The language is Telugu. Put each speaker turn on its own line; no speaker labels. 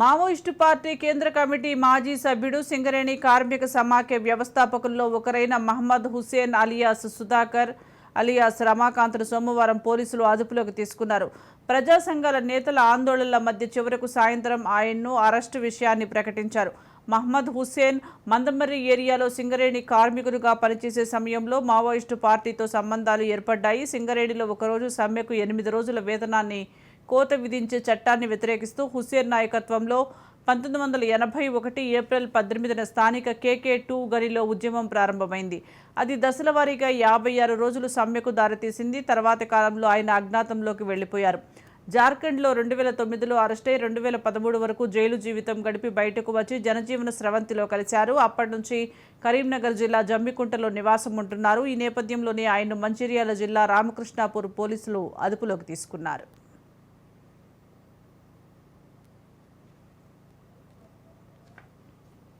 మావోయిస్టు పార్టీ కేంద్ర కమిటీ మాజీ సభ్యుడు సింగరేణి కార్మిక సమాఖ్య వ్యవస్థాపకుల్లో ఒకరైన మహమ్మద్ హుసేన్ అలియాస్ సుధాకర్ అలియాస్ రమాకాంత్ను సోమవారం పోలీసులు అదుపులోకి తీసుకున్నారు. ప్రజా సంఘాల నేతల ఆందోళనల మధ్య చివరకు సాయంత్రం ఆయన్ను అరెస్టు విషయాన్ని ప్రకటించారు. మహమ్మద్ హుస్సేన్ మందమర్రి ఏరియాలో సింగరేణి కార్మికులుగా పనిచేసే సమయంలో మావోయిస్టు పార్టీతో సంబంధాలు ఏర్పడ్డాయి. సింగరేణిలో ఒకరోజు సమ్మెకు ఎనిమిది రోజుల వేతనాన్ని కోత విధించే చట్టాన్ని వ్యతిరేకిస్తూ హుస్సేన్ నాయకత్వంలో పంతొమ్మిది వందల ఎనభై ఒకటి ఏప్రిల్ పద్దెనిమిదిన స్థానిక కేకే టూ గనిలో ఉద్యమం ప్రారంభమైంది. అది దశల వారీగా యాభై ఆరు రోజులు సమ్మెకు దారితీసింది. తర్వాతి కాలంలో ఆయన అజ్ఞాతంలోకి వెళ్ళిపోయారు జార్ఖండ్లో రెండు వేల తొమ్మిదిలో అరెస్టై రెండు వేల పదమూడు వరకు జైలు జీవితం గడిపి బయటకు వచ్చి జనజీవన స్రవంతిలో కలిశారు. అప్పటి నుంచి కరీంనగర్ జిల్లా జమ్మికుంటలో నివాసం ఉంటున్నారు. ఈ నేపథ్యంలోనే ఆయన మంచిర్యాల జిల్లా రామకృష్ణాపూర్ పోలీసులు అదుపులోకి తీసుకున్నారు.